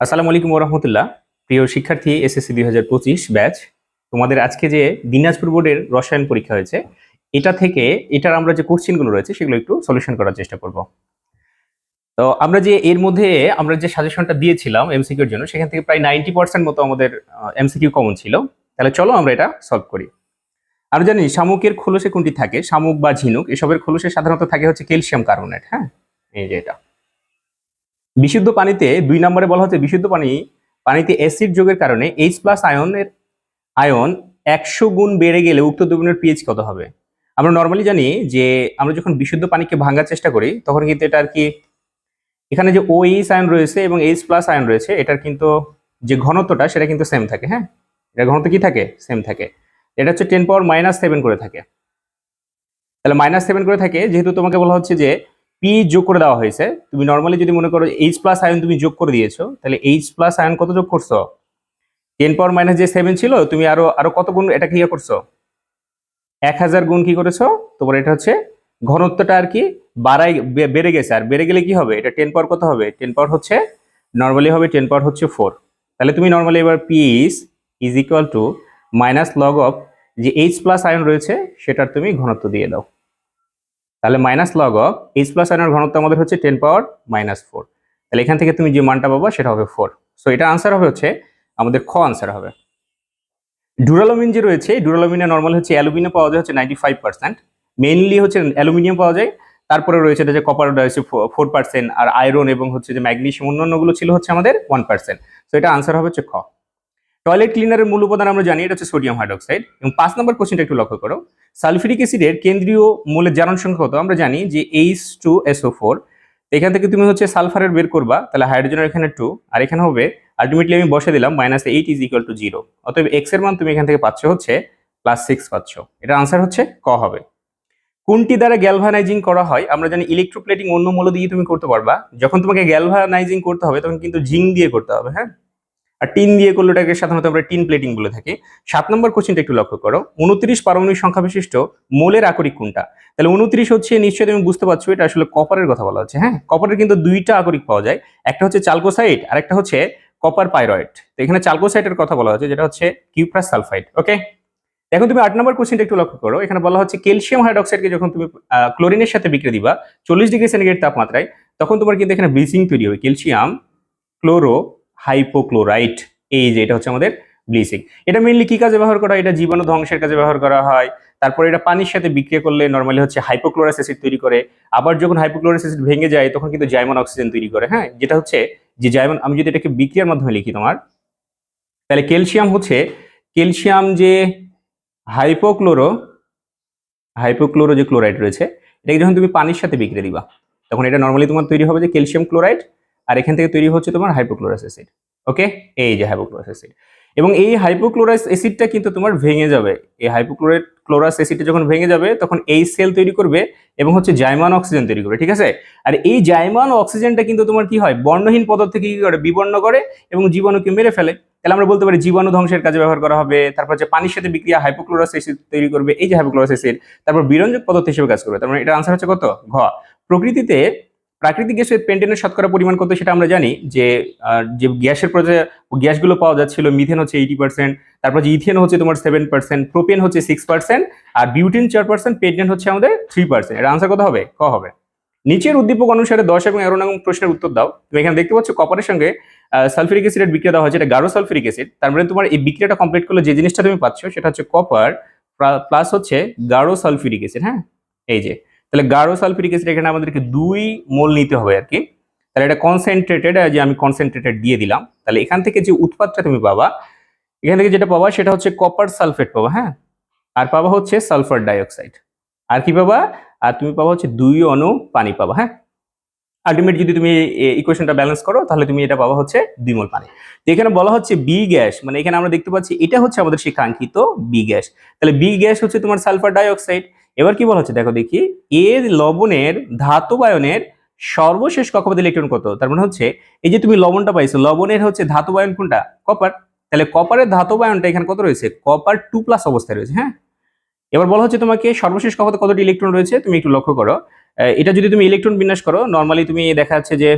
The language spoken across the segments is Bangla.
আসসালামু আলাইকুম রহমতুল্লাহ প্রিয় শিক্ষার্থী, এসএসসি দুই হাজার পঁচিশ ব্যাচ, তোমাদের আজকে যে দিনাজপুর বোর্ডের রসায়ন পরীক্ষা হয়েছে, এটা থেকে এটার আমরা যে কোশ্চেনগুলো রয়েছে, সেগুলো একটু সলিউশন করার চেষ্টা করব। তো আমরা যে এর মধ্যে আমরা যে সাজেশনটা দিয়েছিলাম এমসিকিউর জন্য, সেখান থেকে প্রায় নাইনটি পার্সেন্ট মতো আমাদের এমসিকিউ কমন ছিল। তাহলে চলো আমরা এটা সলভ করি। আর জানি, শামুকের খোলসে কোনটি থাকে? শামুক বা ঝিনুক, এসবের খোলসে সাধারণত থাকে হচ্ছে ক্যালসিয়াম কার্বনেট হ্যাঁ? এই যে এটা। বিশুদ্ধ পানিতে দুই নম্বরে বলা হচ্ছে বিশুদ্ধ পানি, পানিতে অ্যাসিড যোগের কারণে এইচ প্লাস আয়নের আয়ন একশো গুণ বেড়ে গেলে উক্ত দ্রবণের পিএইচ কত হবে? আমরা নর্মালি জানি যে আমরা যখন বিশুদ্ধ পানিকে ভাঙার চেষ্টা করি, তখন কিন্তু এটা আর কি, এখানে যে ও এইচ আয়ন রয়েছে এবং এইচ প্লাস আয়ন রয়েছে, এটার কিন্তু যে ঘনত্বটা, সেটা কিন্তু সেম থাকে হ্যাঁ? এটা ঘনত্ব কি থাকে? সেম থাকে। এটা হচ্ছে টেন পাওয়ার মাইনাস সেভেন করে থাকে। তাহলে মাইনাস সেভেন করে থাকে, যেহেতু তোমাকে বলা হচ্ছে যে পি যোগ করে দেওয়া হয়েছে। তুমি নর্মালি যদি মনে করো এইচ প্লাস আয়ন তুমি যোগ করে দিয়েছ, তাহলে এইচ প্লাস আয়ন কত যোগ করছ? টেন পাওয়ার মাইনাস যে সেভেন ছিল, তুমি আরও আরও কত গুণ এটা কি করছ? এক হাজার গুণ কি করেছ? তোমার এটা হচ্ছে ঘনত্বটা আর কি বাড়াই বেড়ে গেছে। আর বেড়ে গেলে কি হবে? এটা টেন পাওয়ার কত হবে? টেন পাওয়ার হচ্ছে নর্মালি হবে টেন পাওয়ার হচ্ছে ফোর তাহলে তুমি নর্মালি এবার P pH is equal to minus log of যে এইচ প্লাস আয়ন রয়েছে, সেটার তুমি ঘনত্ব দিয়ে দাও। তাহলে minus log of H plus আয়নের ঘনত্ব আমাদের হচ্ছে টেন পাওয়ার মাইনাস ফোর তাহলে এখান থেকে তুমি যে মানটা পাবো সেটা হবে ফোর সো এটা আনসার হবে হচ্ছে আমাদের খ আনসার হবে। ডুরালোমিন যে রয়েছে ডুরালোমিনে নর্মাল হচ্ছে অ্যালুমিনিয়াম পাওয়া যায় হচ্ছে নাইনটি ফাইভ পার্সেন্ট মেইনলি হচ্ছে অ্যালুমিনিয়াম পাওয়া যায়। তারপরে রয়েছে এটা যে কপার রয়েছে ফোর পার্সেন্ট আর আয়রন এবং হচ্ছে যে ম্যাগনেশিয়াম অন্যান্যগুলো ছিল হচ্ছে আমাদের ওয়ান পার্সেন্ট সো এটা আনসার হবে হচ্ছে খ। টয়লেট ক্লিনারের মূল উপাদান আমরা জানি, এটা হচ্ছে সোডিয়াম হাইড্রোক্সাইড। এবং পাঁচ নম্বর কোশ্চেনটা একটু লক্ষ্য করো। সালফিউরিক অ্যাসিডের কেন্দ্রীয় মূলের জারণ সংখ্যা কত? আমরা জানি যে এইচ টু এসও ফোর এখান থেকে তুমি হচ্ছে সালফারের বের করবা, তাহলে হাইড্রোজেনের এখানে টু আর এখানে হবে আলটিমেটলি আমি বসে দিলাম minus eight is equal to zero অতএব এক্সের মান তুমি এখান থেকে পাচ্ছ হচ্ছে প্লাস সিক্স পাচ্ছ। এটা আনসার হচ্ছে ক হবে। কোনটি দ্বারা গ্যালভানাইজিং করা হয়? আমরা জানি ইলেকট্রোপ্লেটিং অন্য মূল দিয়ে তুমি করতে পারবা। যখন তোমাকে গ্যালভানাইজিং করতে হবে, তখন কিন্তু জিং দিয়ে করতে হবে হ্যাঁ? আর টিন দিয়ে করলে ওটাকে সাধারণত আমরা টিন প্লেটিং বলে থাকি। সাত নম্বর কোশ্চেনটা একটু লক্ষ্য করো। উনত্রিশ পারমাণবিক সংখ্যা বিশিষ্ট মোলের আকরিক কোনটা? তাহলে উনত্রিশ হচ্ছে, নিশ্চয়ই তুমি বুঝতে পারছ, এটা আসলে কপারের কথা বলা হচ্ছে হ্যাঁ? কপারের কিন্তু দুইটা আকরিক পাওয়া যায়, একটা হচ্ছে চালকোসাইট আর একটা হচ্ছে কপার পাইরয়েড তো এখানে চালকোসাইটের কথা বলা হচ্ছে, যেটা হচ্ছে কিউপ্রাস সালফাইড ওকে এখন তুমি আট নম্বর কোশ্চেনটা একটু লক্ষ্য করো, এখানে বলা হচ্ছে ক্যালসিয়াম হাইড্রক্সাইডকে যখন তুমি ক্লোরিনের সাথে বিক্রি দিবা, চল্লিশ ডিগ্রি সেন্টিগ্রেড তাপমাত্রায়, তখন তোমার কিন্তু এখানে ব্লিচিং তৈরি হবে ক্যালসিয়াম ক্লোরো হাইপোক্লোরাইট এই যে এটা হচ্ছে আমাদের ব্লিচিং। এটা মেইনলি কি কাজে ব্যবহার করা হয়? এটা জীবাণু ধ্বংসের কাজে ব্যবহার করা হয়। তারপরে এটা পানির সাথে বিক্রিয়া করলে নর্মালি হচ্ছে হাইপোক্লোরাস অ্যাসিড তৈরি করে। আবার যখন হাইপোক্লোরাস অ্যাসিড ভেঙে যায়, তখন কিন্তু জাইমন অক্সিজেন তৈরি করে হ্যাঁ? যেটা হচ্ছে যে জাইমন, আমি যদি এটাকে বিক্রিয়ার মাধ্যমে লিখি তোমার, তাহলে ক্যালসিয়াম হচ্ছে, ক্যালসিয়াম যে হাইপোক্লোরো হাইপোক্লোরো যে ক্লোরাইড রয়েছে, এটাকে যখন তুমি পানির সাথে বিক্রিয়া দিবা, তখন এটা নর্মালি তোমার তৈরি হবে যে ক্যালসিয়াম ক্লোরাইড আর এখান থেকে তৈরি হচ্ছে তোমার হাইপোক্লোরাস অ্যাসিড ওকে এই যে হাইপোক্লোরাস অ্যাসিড এবং এই হাইপোক্লোরাস অ্যাসিডটা কিন্তু তোমার ভেঙে যাবে। এই হাইপোক্লোরাইড ক্লোরাস অ্যাসিডটা যখন ভেঙে যাবে, তখন এই সেল তৈরি করবে এবং হচ্ছে জাইমান অক্সিজেন তৈরি করবে, ঠিক আছে? আর এই জাইমান অক্সিজেনটা কিন্তু তোমার কি হয়? বর্ণহীন পদার্থকে কি করে? বিবর্ণ করে এবং জীবাণুকে মেরে ফেলে। তাহলে আমরা বলতে পারি জীবাণু ধ্বংসের কাজে ব্যবহার করা হবে, তারপর হচ্ছে পানির সাথে বিক্রিয়া হাইপোক্লোরাস অ্যাসিড তৈরি করবে, এই যে হাইপোক্লোরাস অ্যাসিড তারপর বিরঞ্জক পদার্থ হিসেবে কাজ করবে। তার মানে এটা আনসার হচ্ছে কত? ঘ। প্রকৃতিতে প্রাকৃতিক গ্যাসের পেন্টেনের শতকরা পরিমাণ কত সেটা আমরা জানি যে যে গ্যাসের পর্যায়ে গ্যাসগুলো পাওয়া যাচ্ছিল, মিথেন হচ্ছে এইটি পার্সেন্ট তারপর যে ইথেন হচ্ছে তোমার সেভেন পার্সেন্ট প্রোপেন হচ্ছে সিক্স পার্সেন্ট আর বিউটিন চার পার্সেন্ট পেন্টেন হচ্ছে আমাদের থ্রি পার্সেন্ট এটা আনসার কত হবে? ক হবে? নিচের উদ্দীপক অনুসারে দশ এবং এগারো নং প্রশ্নের উত্তর দাও। তুমি এখানে দেখতে পাচ্ছ কপারের সঙ্গে সালফিউরিক অ্যাসিডের বিক্রিয়া দেওয়া হয়েছে, এটা গারো সালফিউরিক অ্যাসিড। তার মানে তোমার এই বিক্রিয়াটা কমপ্লিট করলে যে জিনিসটা তুমি পাচ্ছ, সেটা হচ্ছে কপার প্লাস হচ্ছে গারো সালফিউরিক অ্যাসিড হ্যাঁ? এই যে তাহলে গাঢ় সালফিউরিক অ্যাসিড এখানে আমাদেরকে দুই মোল নিতে হবে আর কি। তাহলে এটা কনসেন্ট্রেটেড যে আমি কনসেন্ট্রেটেড দিয়ে দিলাম। তাহলে এখান থেকে যে উৎপাদটা তুমি পাবা, এখান থেকে যেটা পাবা সেটা হচ্ছে কপার সালফেট পাবা হ্যাঁ? আর পাবা হচ্ছে সালফার ডাইঅক্সাইড আর কি পাবা? আর তুমি পাবা হচ্ছে দুই অণু পানি পাবা হ্যাঁ? আলটিমেট যদি তুমি ইকুয়েশনটা ব্যালেন্স করো, তাহলে তুমি এটা পাবা হচ্ছে দ্বিমল পানি। তো এখানে বলা হচ্ছে বি গ্যাস মানে এখানে আমরা দেখতে পাচ্ছি এটা হচ্ছে আমাদের সেই কাঙ্ক্ষিত বি গ্যাস তাহলে বি গ্যাস হচ্ছে তোমার সালফার ডাইঅক্সাইড এবার কি বলা হচ্ছে? দেখো দেখি। এর লবণের ধাতব সর্বশেষ কক্ষপথ ইলেকট্রন কত? তার মানে হচ্ছে, এই যে তুমি লবণটা পাইছো, লবণের হচ্ছে ধাতব কোনটা? কপার। তাহলে কপারের ধাতব এখানে কত রয়েছে? কপার টু প্লাস অবস্থায় রয়েছে হ্যাঁ? এবার বলা হচ্ছে তোমাকে সর্বশেষ কক্ষপথে কতটি ইলেকট্রন রয়েছে? তুমি একটু লক্ষ্য করো। এটা যদি তুমি ইলেকট্রন বিন্যাস করো নর্মালি তুমি দেখা যাচ্ছে যে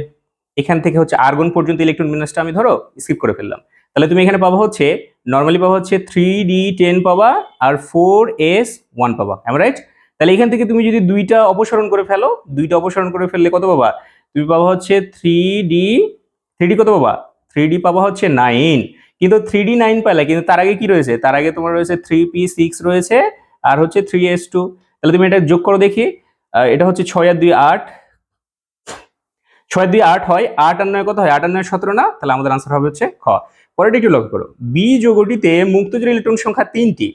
এখান থেকে হচ্ছে আর্গন পর্যন্ত ইলেকট্রন বিন্যাসটা আমি ধরো স্কিপ করে ফেললাম। তাহলে তুমি এখানে পাবো হচ্ছে নর্মালি পাবা হচ্ছে থ্রি ডি টেন পাবা আর ফোর এস ওয়ান পাবা এম রাইট তাহলে এখান থেকে তুমি যদি দুইটা অপসারণ করে ফেলো, দুইটা অপসারণ করে ফেললে কত পাবা? তুমি পাবা হচ্ছে থ্রি ডি থ্রি ডি কত পাবা? থ্রি ডি পাবা হচ্ছে নাইন কিন্তু থ্রি ডি নাইন পাইলে, কিন্তু তার আগে কি রয়েছে? তার আগে তোমার রয়েছে থ্রি পি সিক্স রয়েছে আর হচ্ছে থ্রি এস টু তাহলে তুমি এটা যোগ করো দেখি। এটা হচ্ছে ছয় আর দুই আট। ছয় দুই আট হয়, আট আর নয় কত হয়? আট আর নয় সতেরো না? তাহলে আমাদের আনসার হবে হচ্ছে খ। পরেরটা একটু লক্ষ্য করো। বি যৌগটিতে মুক্তজোড় ইলেকট্রন সংখ্যা তিনটি।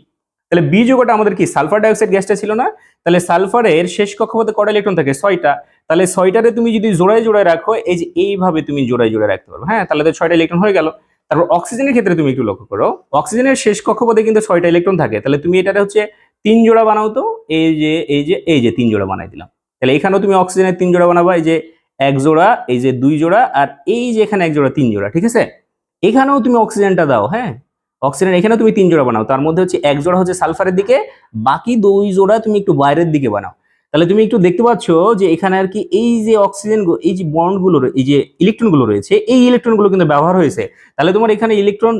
তাহলে বি যৌগটা আমাদের কি? সালফার ডাইঅক্সাইড গ্যাসটা ছিল না? তাহলে সালফারের শেষ কক্ষপথে কটা ইলেকট্রন থাকে? ছয়টা। তাহলে ছয়টারে তুমি যদি জোড়ায় জোড়ায় রাখো, এই যে এইভাবে তুমি জোড়ায় জোড়ায় রাখতে পারো হ্যাঁ তাহলে তো ছয়টা ইলেকট্রন হয়ে গেল। তারপর অক্সিজেনের ক্ষেত্রে তুমি একটু লক্ষ্য করো। অক্সিজেনের শেষ কক্ষপথে কিন্তু ছয়টা ইলেকট্রন থাকে। তাহলে তুমি এটাতে হচ্ছে তিন জোড়া বানাও তো, এই যে এই যে এই যে তিন জোড়া বানাই দিলাম। তাহলে এখানেও তুমি অক্সিজেনের তিন জোড়া বানাবা, এই যে এক জোড়া, এই যে দুই জোড়া, আর এই যে এখানে এক জোড়া, তিন জোড়া, ঠিক আছে? এখানেও তুমি অক্সিজেনটা দাও হ্যাঁ? অক্সিজেন এখানেও তুমি তিন জোড়া বানাও, তার মধ্যে হচ্ছে এক জোড়া হচ্ছে সালফারের দিকে, বাকি দুই জোড়া তুমি একটু বাইরের দিকে বানাও। তাহলে তুমি একটু দেখতে পাচ্ছ যে এখানে আর কি এই যে অক্সিজেন এই যে বন্ডগুলো এই যে ইলেকট্রনগুলো রয়েছে, এই ইলেকট্রনগুলো কিন্তু ব্যবহার হয়েছে। তাহলে তোমার এখানে ইলেকট্রন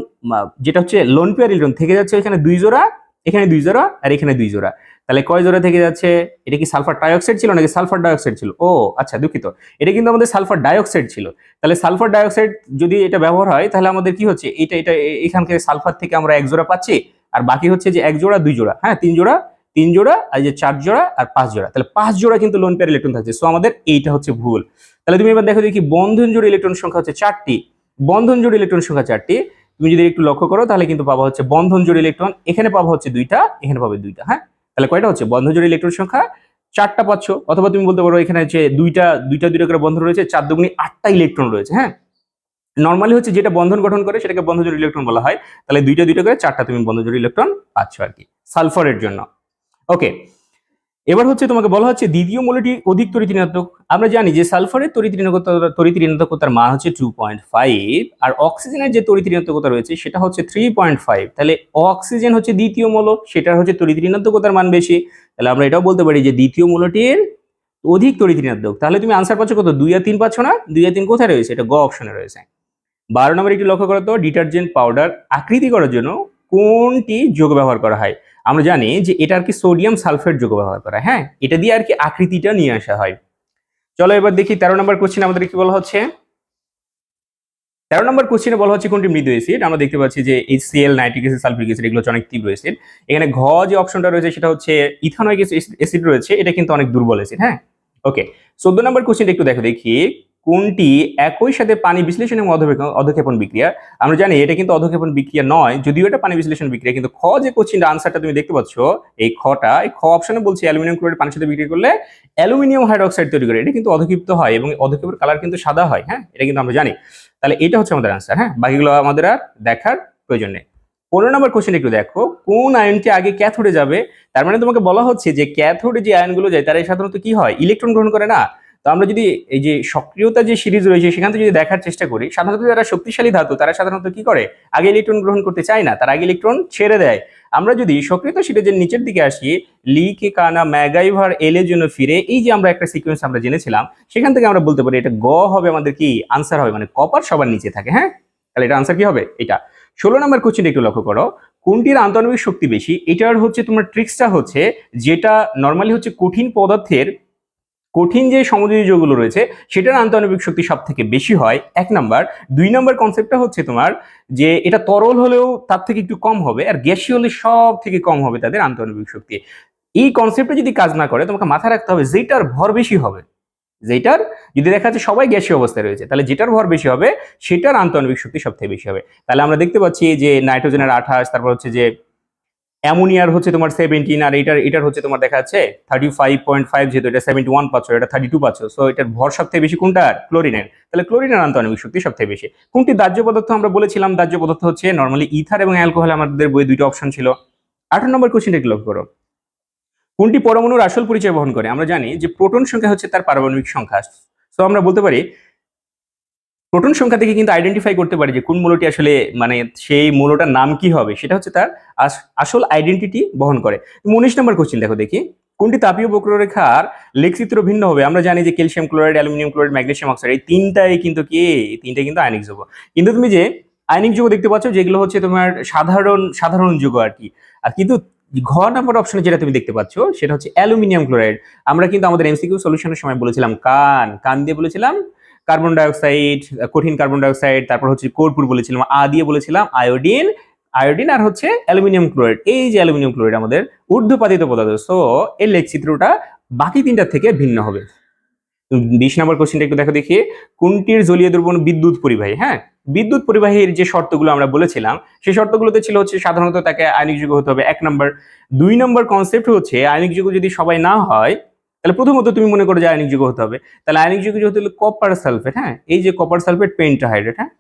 যেটা হচ্ছে লোন পেয়ার ইলেকট্রন থেকে যাচ্ছে এখানে দুই জোড়া এখানে দুই জোড়া আর এখানে দুই জোড়া। তাহলে কয় জোড়া থেকে যাচ্ছে? এটা কি সালফার ডাইঅক্সাইড ছিল নাকি সালফার ডাইঅক্সাইড ছিল? ও আচ্ছা দুঃখিত। এটা কিন্তু আমাদের সালফার ডাইঅক্সাইড ছিল। তাহলে সালফার ডাইঅক্সাইড যদি এটা ব্যবহার হয়, তাহলে আমাদের কি হচ্ছে? এটা এটা, এ- এখানকে সালফার থেকে আমরা এক জোড়া পাচ্ছি, আর বাকি হচ্ছে যে এক জোড়া, দুই জোড়া। হ্যাঁ তিন জোড়া তিন জোড়া, আর যে চার জোড়া, আর পাঁচ জোড়া। তাহলে পাঁচ জোড়া কিন্তু লোন পেয়ার ইলেকট্রন থাকছে। সো আমাদের এইটা হচ্ছে ভুল। তাহলে তুমি এবার দেখো দেখি বন্ধন জোড় ইলেকট্রন সংখ্যা হচ্ছে চারটি। বন্ধন জোড় ইলেকট্রন সংখ্যা চারটি। তুমি যদি একটু লক্ষ্য করো, তাহলে কিন্তু পাবা হচ্ছে বন্ধন জোড় ইলেকট্রন এখানে পাবা হচ্ছে দুইটা, এখানে পাবে দুইটা হ্যাঁ? তাহলে কয়টা হচ্ছে? বন্ধন জোড় ইলেকট্রন সংখ্যা চারটা পাচ্ছ, অথবা তুমি বলতে পারো এখানে হচ্ছে দুইটা দুইটা দুইটা করে বন্ধন রয়েছে, চার দুগুণি আটটা ইলেকট্রন রয়েছে হ্যাঁ? নর্মালি হচ্ছে যেটা বন্ধন গঠন করে, সেটাকে বন্ধনজোড় ইলেকট্রন বলা হয়। তাহলে দুইটা দুইটা করে চারটা তুমি বন্ধনজোড় ইলেকট্রন পাচ্ছ আর কি সালফারের জন্য। ওকে এবার হচ্ছে তোমাকে বলা হচ্ছে দ্বিতীয় মৌলটি অধিক তড়িৎ ঋণাত্মক আমরা জানি যে সালফারের তড়িৎ ঋণাত্মকতা তড়িৎ ঋণাত্মকতার মান হচ্ছে টু পয়েন্ট ফাইভ আর অক্সিজেনের যে তড়িৎ ঋণাত্মকতা রয়েছে সেটা হচ্ছে থ্রি পয়েন্ট ফাইভ তাহলে অক্সিজেন হচ্ছে দ্বিতীয় মৌল, সেটার হচ্ছে তড়িৎ ঋণাত্মকতার মান বেশি। তাহলে আমরা এটাও বলতে পারি যে দ্বিতীয় মৌলটির অধিক তড়িৎ ঋণাত্মক তাহলে তুমি আনসার পাচ্ছ কত? দুই আর তিন পাচ্ছ না? দুই আর তিন কোথায় রয়েছে? এটা গ অপশনে রয়েছে। বারো নম্বর একটি লক্ষ্য করো তো ডিটারজেন্ট পাউডার আকৃতি করার জন্য কোনটি যোগ ব্যবহার করা হয়? আমরা জানি যে এটা আর কি সোডিয়াম সালফেট যোগ ব্যবহার করা। হ্যাঁ এটা দিয়ে আর কি আকৃতিটা নিয়ে আসা হয়। চলো এবার দেখি, তেরো নম্বর কোশ্চেন আমাদের কি বলা হচ্ছে? তেরো নম্বর কোশ্চেনে বলা হচ্ছে কোনটি? মৃদু এসিড আমরা দেখতে পাচ্ছি যে HCL nitric acid sulphuric acid এগুলো হচ্ছে অনেক তীব্র এসিড এখানে ঘ যে অপশনটা রয়েছে সেটা হচ্ছে ইথানয়িক এসিড রয়েছে, এটা কিন্তু অনেক দুর্বল অ্যাসিড হ্যাঁ ওকে চোদ্দ নম্বর কোশ্চেনটা একটু দেখো দেখি। কোনটি একই সাথে পানি বিশ্লেষণ এবং অধক্ষেপণ- বিক্রিয়া? আমরা জানি এটা কিন্তু অধক্ষেপণ বিক্রিয়া নয়, যদিও এটা পানি বিশ্লেষণ বিক্রিয়া, কিন্তু খ যে কোশ্চেনটা আনসারটা তুমি দেখতে পাচ্ছ, এই খটা, এই খ অপশনে বলছে অ্যালুমিনিয়াম ক্লোরাইড পানির সাথে বিক্রি করলে অ্যালুমিনিয়াম হাইড্রোক্সাইড তৈরি করে, এটা কিন্তু অধক্ষিপ্ত হয় এবং অধক্ষেপের কালার কিন্তু সাদা হয় হ্যাঁ? এটা কিন্তু আমরা জানি। তাহলে এটা হচ্ছে আমাদের আনসার হ্যাঁ? বাকিগুলো আমাদের আর দেখার প্রয়োজন নেই। পনেরো নম্বর কোশ্চেন একটু দেখো, কোন আয়নটি আগে ক্যাথোডে যাবে? তার মানে তোমাকে বলা হচ্ছে যে ক্যাথোডে যে আয়নগুলো যায়, তারা সাধারণত কি হয়? ইলেকট্রন গ্রহণ করে না। তো আমরা যদি এই যে সক্রিয়তা যে সিরিজ রয়েছে, সেখান থেকে যদি দেখার চেষ্টা করি, সাধারণত যারা শক্তিশালী ধাতু, তারা সাধারণত কি করে? আগে ইলেকট্রন গ্রহণ করতে চায় না, তারা আগে ইলেকট্রন ছেড়ে দেয়। আমরা যদি সক্রিয়তা সিরিজের নিচের দিকে আসি লিকে কানা ম্যাগাইভার এল এর জন্য ফিরে, এই যে আমরা একটা সিকোয়েন্স আমরা জেনেছিলাম, সেখান থেকে আমরা বলতে পারি এটা গ হবে আমাদের কি? আনসার হবে মানে কপার সবার নিচে থাকে হ্যাঁ? তাহলে এটা আনসার কি হবে? এটা। ষোলো নম্বর কোশ্চেন একটু লক্ষ্য করো। কোনটির আন্তঃনবিক শক্তি বেশি? এটার হচ্ছে তোমার ট্রিক্সটা হচ্ছে, যেটা নর্মালি হচ্ছে কঠিন পদার্থের কঠিন যে সমযোজী যৌগগুলো রয়েছে, সেটার আন্তঃনবিক শক্তি সব থেকে বেশি হয়, এক নাম্বার। দুই নাম্বার কনসেপ্টটা হচ্ছে তোমার যে এটা তরল হলেও তার থেকে একটু কম হবে, আর গ্যাসীয় হলে সব থেকে কম হবে তাদের আন্তঃনবিক শক্তি। এই কনসেপ্টে যদি কাজ না করে, তোমাকে মাথায় রাখতে হবে যেটার ভর বেশি হবে যেটার যদি দেখা যাচ্ছে সবাই গ্যাসীয় অবস্থায় রয়েছে, তাহলে যেটার ভর বেশি হবে, সেটার আন্তঃনবিক শক্তি সব থেকে বেশি হবে। তাহলে আমরা দেখতে পাচ্ছি যে নাইট্রোজেনের আঠাশ, তারপর হচ্ছে যে অ্যামোনিয়ার হচ্ছে তোমার সেভেন্টিন আর এটার এটার হচ্ছে তোমার দেখা যাচ্ছে থার্টি ফাইভ পয়েন্ট ফাইভ যেহেতু এটা সেভেন্টি ওয়ান পাচ্ছ, এটা থার্টি টু পাচ্ছ সো এটার ভর সবথেকে বেশি কোনটার ক্লোরিনের। তাহলে ক্লোরিনের আন্তঃনবিক শক্তি সবথেকে বেশি। কোনটি দাহ্য পদার্থ আমরা বলেছিলাম, দাহ্য পদার্থ হচ্ছে নর্মালি ইথার এবং অ্যালকোহল আমাদের বই দুইটা অপশন ছিল। আঠারো নম্বর কোশ্চেনটা লক্ষ্য করো। কোনটি পরমাণুর আসল পরিচয় বহন করে? আমরা জানি যে প্রোটন সংখ্যা হচ্ছে তার পারমাণবিক সংখ্যা। সো আমরা বলতে পারি প্রোটন সংখ্যা থেকে কিন্তু আইডেন্টিফাই করতে পারি যে কোন মূলটি আসলে মানে সেই মূলটার নাম কি হবে, সেটা হচ্ছে তার আস- আসল আইডেন্টিটি বহন করে। উনিশ নম্বর কোশ্চেন দেখো দেখি। কোনটি তাপীয় বক্ররেখার লেখচিত্র ভিন্ন হবে? আমরা জানি যে calcium chloride, aluminium chloride, magnesium oxide, এই তিনটাই কিন্তু কি? এই তিনটা কিন্তু আয়নিক যৌগ। কিন্তু তুমি যে আয়নিক যৌগ দেখতে পাচ্ছ, যেগুলো হচ্ছে তোমার সাধারণ সাধারণ যৌগ আর কি। আর কিন্তু ঘ নাম্বার অপশনে যেটা তুমি দেখতে পাচ্ছ, সেটা হচ্ছে অ্যালুমিনিয়াম ক্লোরাইড। আমরা কিন্তু আমাদের এমসিকিউ সলিউশনের সময় বলেছিলাম কান। কান দিয়ে বলেছিলাম কার্বন ডাইঅক্সাইড, কঠিন কার্বন ডাইঅক্সাইড, তারপর হচ্ছে কর্পূর বলেছিলাম, আ দিয়ে বলেছিলাম, আয়োডিন আয়োডিন আর হচ্ছে অ্যালুমিনিয়াম ক্লোরাইড। এই যে অ্যালুমিনিয়াম ক্লোরাইড আমাদের ঊর্ধ্বপাতিত পদার্থ সো এর লেখচিত্রটা বাকি তিনটা থেকে ভিন্ন হবে। বিশ নম্বর কোশ্চেনটা একটু দেখো দেখি কোনটির জলীয় দ্রবণ বিদ্যুৎ পরিবাহী? হ্যাঁ বিদ্যুৎ পরিবাহীর যে শর্তগুলো আমরা বলেছিলাম সেই শর্তগুলোতে ছিল হচ্ছে সাধারণত তাকে আয়নিক যুগ হতে হবে। এক নম্বর। দুই নম্বর কনসেপ্ট হচ্ছে আয়নিক যুগ যদি সবাই না হয় তাহলে প্রথমত তুমি মনে করো যে আয়নিক যুগ হতে হবে। তাহলে আয়নিক যুগ হতে হলে কপার সালফেট হ্যাঁ? এই যে কপার সালফেট পেন্টাহাইড্রেট হ্যাঁ?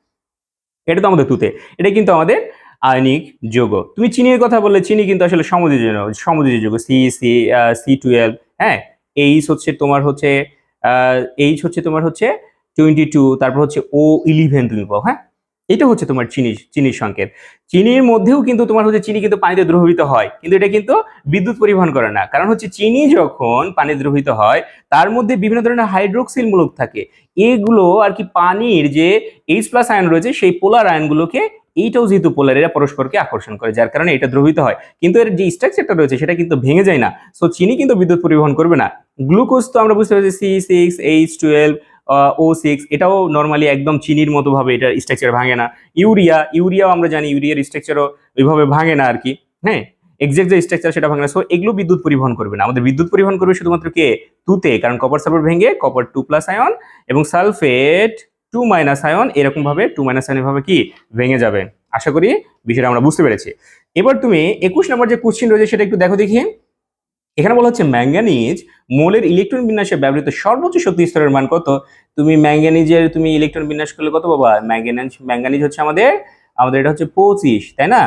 এটা তো আমাদের তুতে। এটা কিন্তু আমাদের আয়নিক যৌগ। তুমি চিনির কথা বললে, চিনি কিন্তু আসলে সমুদ্রের জন্য সমুদ্রের যৌগ সি সি সি টুয়েলভ হ্যাঁ? এইচ হচ্ছে তোমার হচ্ছে এইচ হচ্ছে তোমার হচ্ছে টোয়েন্টি টু তারপর হচ্ছে ও ইলিভেন তুমি পাও হ্যাঁ? এটা হচ্ছে তোমার চিনি, চিনির সংকেত। চিনির মধ্যেও কিন্তু তোমার হচ্ছে চিনি কিন্তু পানিতে দ্রবীভূত হয়, কিন্তু এটা কিন্তু বিদ্যুৎ পরিবহন করে না। কারণ হচ্ছে চিনি যখন পানি দ্রবীভূত হয়, তার মধ্যে বিভিন্ন ধরনের হাইড্রোক্সিল মূলক থাকে। এগুলো আর কি পানির যে এইচ প্লাস আয়ন রয়েছে, সেই পোলার আয়নগুলোকে এইটাও যেহেতু পোলার এরা পরস্পরকে আকর্ষণ করে, যার কারণে এটা দ্রবীভূত হয়। কিন্তু এর যে স্ট্রাকচারটা রয়েছে, সেটা কিন্তু ভেঙে যায় না। সো চিনি কিন্তু বিদ্যুৎ পরিবহন করবে না। গ্লুকোজ তো আমরা বুঝতে পারছি C six H twelve O six এটাও নর্মালি একদম চিনির মতো ভাবে এটার স্ট্রাকচার ভাঙে না। ইউরিয়া, ইউরিয়াও আমরা জানি ইউরিয়ার স্ট্রাকচারও ওইভাবে ভাঙে না আর কি। হ্যাঁ এক্সাক্ট যে স্ট্রাকচার সেটা ভাঙে না। সো এগুলো বিদ্যুৎ পরিবহন করবে না। আমাদের বিদ্যুৎ পরিবহন করবে শুধুমাত্র কে? তুতে, কারণ কপার সালফেট ভেঙে কপার টু প্লাস আয়ন এবং সালফেট টু মাইনাস আয়ন এরকমভাবে টু মাইনাস আয়ন ভাবে কি? ভেঙে যাবে। আশা করি বিষয়টা আমরা বুঝতে পেরেছি। এবার তুমি একুশ নম্বর যে কোশ্চিন রয়েছে সেটা একটু দেখো দেখি। এখানে বলা হচ্ছে ম্যাঙ্গানিজ মোলের ইলেকট্রন বিন্যাসে ব্যবহৃত সর্বোচ্চ শক্তি স্তরের মান কত? তুমি ম্যাঙ্গানিজের, তুমি ইলেকট্রন বিন্যাস করলে কত পাবা? ম্যাঙ্গানিজ ম্যাঙ্গানিজ হচ্ছে আমাদের আমাদের এটা হচ্ছে পঁচিশ, তাই না?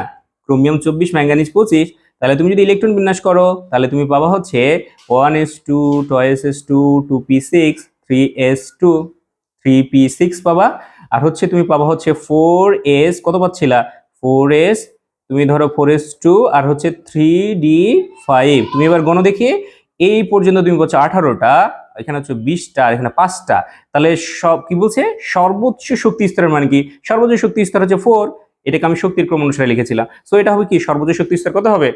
ক্রোমিয়াম চব্বিশ, ম্যাঙ্গানিজ পঁচিশ। তাহলে তুমি যদি ইলেকট্রন বিন্যাস করো, তাহলে তুমি পাবা হচ্ছে one S two, two S two two P six, three S two, three P six পাবা। আর হচ্ছে তুমি পাবা হচ্ছে ফোর এস, কত পাচ্ছিলা? ফোর এস তুমি ধরো ফোর এস টু আর হচ্ছে থ্রি ডি ফাইভ তুমি এবার গণ দেখি, এই পর্যন্ত তুমি বলছো আঠারোটা, এখানে হচ্ছে বিশটা, আর এখানে পাঁচটা। তাহলে সব কি বলছে? সর্বোচ্চ শক্তি স্তরের মানে কি? সর্বোচ্চ শক্তি স্তর হচ্ছে ফোর এটাকে আমি শক্তির ক্রম অনুসারে লিখেছিলাম। সো এটা হবে কি? সর্বোচ্চ শক্তি স্তর কত হবে?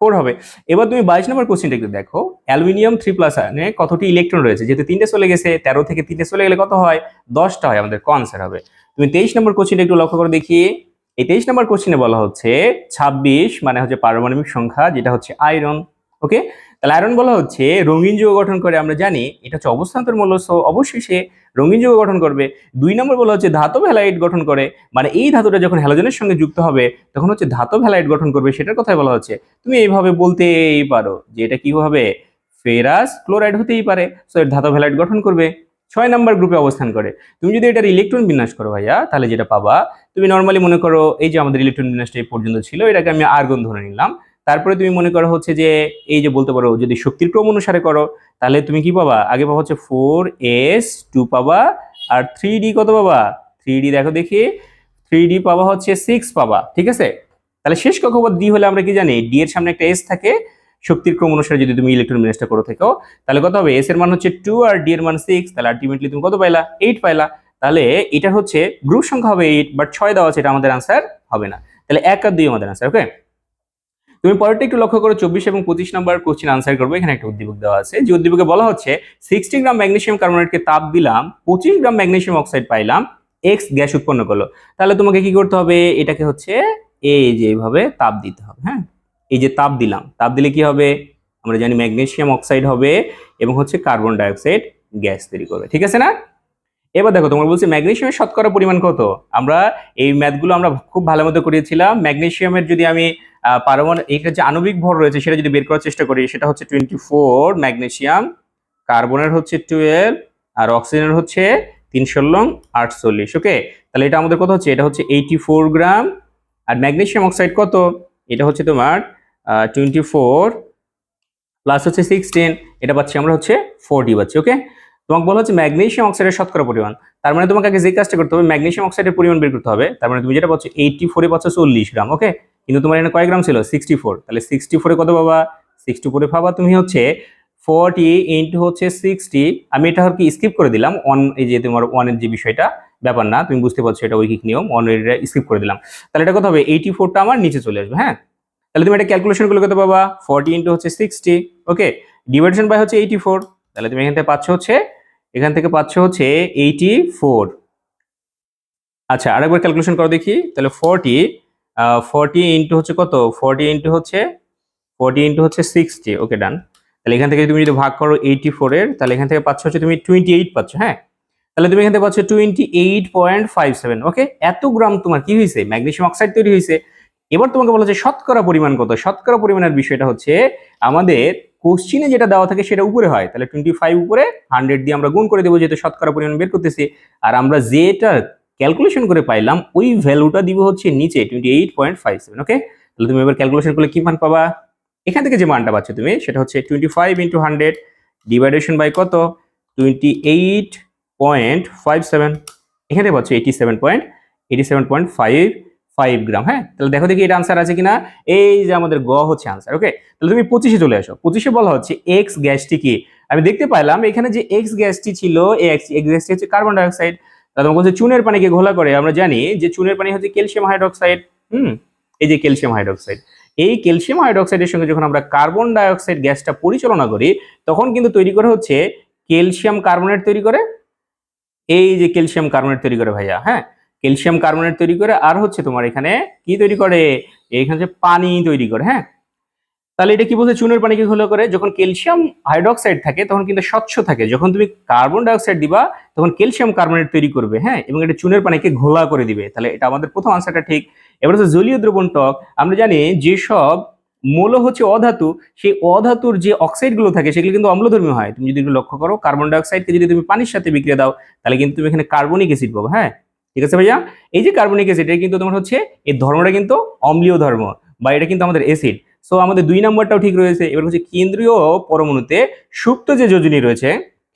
ফোর হবে। এবার তুমি বাইশ নম্বর কোশ্চেনটা একটু দেখো। অ্যালুমিনিয়াম থ্রি প্লাস আয়নে কতটি ইলেকট্রন রয়েছে? যেহেতু তিনটে চলে গেছে, তেরো থেকে তিনটে চলে গেলে কত হয়? দশটা হয়, আমাদের কনসার হবে। তুমি তেইশ নম্বর কোশ্চেনটা একটু লক্ষ্য করে দেখি। এই তেইশ নম্বর কোশ্চেনে বলা হচ্ছে ছাব্বিশ মানে হচ্ছে পারমাণবিক সংখ্যা, যেটা হচ্ছে আয়রন ওকে তাহলে আয়রন বলা হচ্ছে রঙিন যুগ গঠন করে, আমরা জানি এটা হচ্ছে অবস্থান্তর মূল্য অবশ্যই সে রঙিন যুগ গঠন করবে। দুই নম্বর বলা হচ্ছে ধাতব হ্যালাইড গঠন করে মানে এই ধাতুটা যখন হ্যালোজেনের সঙ্গে যুক্ত হবে, তখন হচ্ছে ধাতব হ্যালাইড গঠন করবে, সেটার কথাই বলা হচ্ছে। তুমি এইভাবে বলতেই পারো যে এটা কি হবে ফেরাস ক্লোরাইড হতেই পারে সো এর ধাতব হ্যালাইড গঠন করবে। ছয় নাম্বার গ্রুপে অবস্থান করে। তুমি যদি এটার ইলেকট্রন বিন্যাস করো ভাইয়া, তাহলে যেটা পাবা, তুমি নর্মালি মনে করো এই যে আমাদের ইলেকট্রন বিন্যাসটা এই পর্যন্ত ছিল, এটাকে আমি আর্গন ধরে নিলাম। তারপরে তুমি মনে করো হচ্ছে যে এই যে বলতে পারো, যদি শক্তির ক্রম অনুসারে করো, তাহলে তুমি কি পাবা? আগে পাবা হচ্ছে ফোর এস টু পাবা, আর থ্রি ডি কত পাবা? থ্রি ডি দেখো দেখি থ্রি ডি পাবা হচ্ছে সিক্স পাবা, ঠিক আছে? তাহলে শেষ কক্ষপথ ডি হলে আমরা কি জানি? ডি এর সামনে একটা এস থাকে শক্তির ক্রম অনুসারে যদি তুমি ইলেকট্রন বিন্যাসটা করে থেকো তাহলে কত হবে? এস এর মান হচ্ছে টু আর ডি এর মান সিক্স তাহলে আলটিমেটলি তুমি কত পাইলা? এইট পাইলা। তাহলে এটা হচ্ছে গ্রুপ সংখ্যা হবে এইট বাট ছয় দেওয়া আছে, এটা আমাদের আনসার হবে না। তাহলে এক আর দুই আমাদের আনসার ওকে তুমি পরেরটা একটু লক্ষ্য করো, চব্বিশ এবং পঁচিশ নম্বর কোশ্চিন আনসার করবে। এখানে একটা উদ্দীপক দেওয়া আছে। যে উদ্দীপকে বলা হচ্ছে সিক্সটি গ্রাম ম্যাগনেসিয়াম কার্বনেটকে তাপ দিলাম, পঁচিশ গ্রাম ম্যাগনেশিয়াম অক্সাইড পাইলাম এক্স গ্যাস উৎপন্ন করল। তাহলে তোমাকে কি করতে হবে? এটাকে হচ্ছে এই যে এইভাবে তাপ দিতে হবে হ্যাঁ? এই যে তাপ দিলাম, তাপ দিলে কি হবে? আমরা জানি ম্যাগনেসিয়াম অক্সাইড হবে এবং হচ্ছে কার্বন ডাইঅক্সাইড গ্যাস তৈরি করবে, ঠিক আছে না? এবার দেখো, তোমার বলছি ম্যাগনেসিয়ামের শতকরা পরিমাণ কত? আমরা এই ম্যাথগুলো আমরা খুব ভালো মতো করিয়েছিলাম। ম্যাগনেসিয়ামের যদি আমি পারমাণবিক এইটা যে আণবিক ভর রয়েছে সেটা যদি বের করার চেষ্টা করি, সেটা হচ্ছে টোয়েন্টি ফোর ম্যাগনেসিয়াম কার্বনের হচ্ছে টুয়েলভ আর অক্সিজেনের হচ্ছে তিন ষোলো আটচল্লিশ, ওকে? তাহলে এটা আমাদের কত হচ্ছে? এটা হচ্ছে এইটি ফোর গ্রাম। আর ম্যাগনেসিয়াম অক্সাইড কত? এটা হচ্ছে তোমার টোয়েন্টি ফোর প্লাস হচ্ছে সিক্সটিন এটা পাচ্ছি আমরা হচ্ছে ফোরটি পাচ্ছি ওকে তোমাকে বলা হচ্ছে ম্যাগনেসিয়াম অক্সাইডের শতকরা পরিমাণ। তার মানে তোমাকে আগে যে কাজটা করতে হবে ম্যাগনেসিয়াম অক্সাইডের পরিমাণ বের করতে হবে। তার মানে তুমি যেটা পাচ্ছ এইটটি ফোরে পাচ্ছ চল্লিশ গ্রাম ওকে কিন্তু তোমার এখানে কয় গ্রাম ছিল? সিক্সটি ফোর তাহলে সিক্সটি ফোরে কত পাবা? সিক্সটি উপরে পাবা তুমি হচ্ছে ফোরটি ইন্টু হচ্ছে সিক্সটি আমি এটা আর কি স্কিপ করে দিলাম অন এই যে তোমার ওয়ানের যে বিষয়টা, ব্যাপার না, তুমি বুঝতে পারছ এটা ঐকিক নিয়ম অনের স্কিপ করে দিলাম। তাহলে এটা কত হবে? এইটি ফোরটা আমার নিচে চলে আসবে হ্যাঁ? তাহলে তুমি এটা ক্যালকুলেশন করলে কত পাবা ফোরটি ইন্টু হচ্ছে সিক্সটি ওকে ডিভাইডেশন বাই হচ্ছে এইটি ফোর তাহলে তুমি এখান থেকে পাচ্ছ হচ্ছে, এখান থেকে পাচ্ছ হচ্ছে এইটি ফোর আচ্ছা আরেকবার ক্যালকুলেশন করো দেখি, তাহলে ফোরটি ফোরটি ইন্টু হচ্ছে কত? ফোরটি ইন্টু হচ্ছে ফোরটি ইন্টু হচ্ছে সিক্সটি ওকে ডান তাহলে এখান থেকে তুমি যদি ভাগ করো এইটি ফোরের তাহলে এখান থেকে পাচ্ছ হচ্ছে তুমি টোয়েন্টি এইট পাচ্ছ হ্যাঁ? তাহলে তুমি এখান থেকে পাচ্ছ twenty eight point five seven okay এত গ্রাম তোমার কি হয়েছে? ম্যাগনেসিয়াম অক্সাইড তৈরি হয়েছে। এবার তোমাকে বলা হচ্ছে শতকরা পরিমাণ কত? শতকরা পরিমাণের বিষয়টা হচ্ছে আমাদের কোশ্চিনে যেটা দেওয়া থাকে সেটা উপরে হয়। তাহলে টোয়েন্টি ফাইভ উপরে হান্ড্রেড দিয়ে আমরা গুণ করে দেবো যেহেতু শতকরা পরিমাণ বের করতেছি। আর আমরা যেটা ক্যালকুলেশন করে পাইলাম, ওই ভ্যালুটা দিব হচ্ছে নিচে twenty eight point five seven okay তাহলে তুমি এবার ক্যালকুলেশন করলে কি মান পাবা? এখান থেকে যে মানটা পাচ্ছ তুমি, সেটা হচ্ছে twenty five into hundred division by কত? Twenty eight point five seven এখানে পাচ্ছ eighty seven point eighty seven point five five gram হ্যাঁ? তাহলে দেখো দেখি এটা আনসার আছে কিনা। এই যে আমাদের গ হচ্ছে আনসার ওকে তাহলে তুমি পঁচিশে চলে আসো। পঁচিশে বলা হচ্ছে এক্স গ্যাসটি কি? আমি দেখতে পাইলাম এখানে যে এক্স গ্যাসটি ছিল, এই এক্স গ্যাসটি হচ্ছে কার্বন ডাইঅক্সাইড তোমাকে বলছে চুনের পানিকে ঘোলা করে, আমরা জানি যে চুনের পানি হচ্ছে ক্যালসিয়াম হাইড্রোক্সাইড হুম? এই যে ক্যালসিয়াম হাইড্রোক্সাইড এই ক্যালসিয়াম হাইড্রোক্সাইডের সঙ্গে যখন আমরা কার্বন ডাইঅক্সাইড গ্যাসটা পরিচালনা করি, তখন কিন্তু তৈরি করে হচ্ছে ক্যালসিয়াম কার্বনেট তৈরি করে। এই যে ক্যালসিয়াম কার্বনেট তৈরি করে ভাইয়া হ্যাঁ? ক্যালসিয়াম কার্বনেট তৈরি করে, আর হচ্ছে তোমার এখানে কি তৈরি করে? এখানে পানি তৈরি করে হ্যাঁ? তাহলে এটা কি বলছে? চুনের পানিকে ঘোলা করে, যখন ক্যালসিয়াম হাইড্রোক্সাইড থাকে, তখন কিন্তু স্বচ্ছ থাকে। যখন তুমি কার্বন ডাইঅক্সাইড দিবা, তখন ক্যালসিয়াম কার্বনেট তৈরি করবে হ্যাঁ? এবং এটা চুনের পানিকে ঘোলা করে দিবে। তাহলে এটা আমাদের প্রথম আনসারটা ঠিক। এবার হচ্ছে জলীয় দ্রবণ টক, আমরা জানি যেসব মৌল হচ্ছে অধাতু, সেই অধাতুর যে অক্সাইডগুলো থাকে, সেগুলো কিন্তু অম্লধর্মী হয়। তুমি যদি লক্ষ্য করো, কার্বন ডাইঅক্সাইডকে যদি তুমি পানির সাথে বিক্রিয়া দাও, তাহলে কিন্তু তুমি এখানে কার্বনিক অ্যাসিড পাবো হ্যাঁ? ঠিক আছে ভাইয়া? এই যে কার্বনিক অ্যাসিড এটা কিন্তু তোমার হচ্ছে, এই ধর্মটা কিন্তু অম্লীয় ধর্ম বা এটা কিন্তু আমাদের অ্যাসিড সো আমাদের দুই নম্বরটাও ঠিক রয়েছে। এবার হচ্ছে কেন্দ্রীয় পরমাণুতে সুপ্ত যে যোজনী রয়েছে,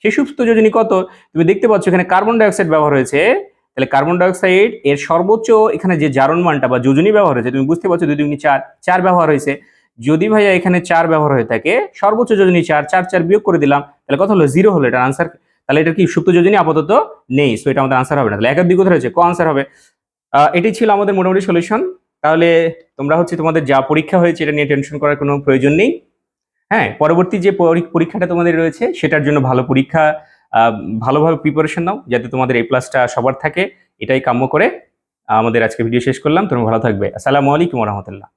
সেই সুপ্ত যোজনী কত? তুমি দেখতে পাচ্ছ এখানে কার্বন ডাইঅক্সাইড ব্যবহার হয়েছে। তাহলে কার্বন ডাইঅক্সাইড এর সর্বোচ্চ এখানে যে জারণ মানটা বা যোজনী ব্যবহার হয়েছে, তুমি বুঝতে পারছ দুই দুগুণী চার চার ব্যবহার হয়েছে। যদি ভাইয়া এখানে চার ব্যবহার হয়ে থাকে, সর্বোচ্চ যোজনী চার চার চার বিয়োগ করে দিলাম, তাহলে কত হলো? জিরো হলো। এটার আনসার তাহলে এটা কি সুপ্ত যোজনী? আপাতত নেই সো এটা আমাদের আনসার হবে না। তাহলে একের দিক কোথায় রয়েছে? ক আনসার হবে। এটি ছিল আমাদের মোটামুটি সলিউশন তাহলে তোমরা হচ্ছে তোমাদের যা পরীক্ষা হয়েছে, এটা নিয়ে টেনশন করার কোনো প্রয়োজন নেই। হ্যাঁ পরবর্তী যে পরীক্ষাটা তোমাদের রয়েছে, সেটার জন্য ভালো পরীক্ষা ভালোভাবে প্রিপারেশন নাও, যাতে তোমাদের এই প্লাসটা সবার থাকে। এটাই কাম্য করে আমাদের আজকে ভিডিও শেষ করলাম। তুমি ভালো থাকবে। আসসালামু আলাইকুম রহমতুল্লাহ।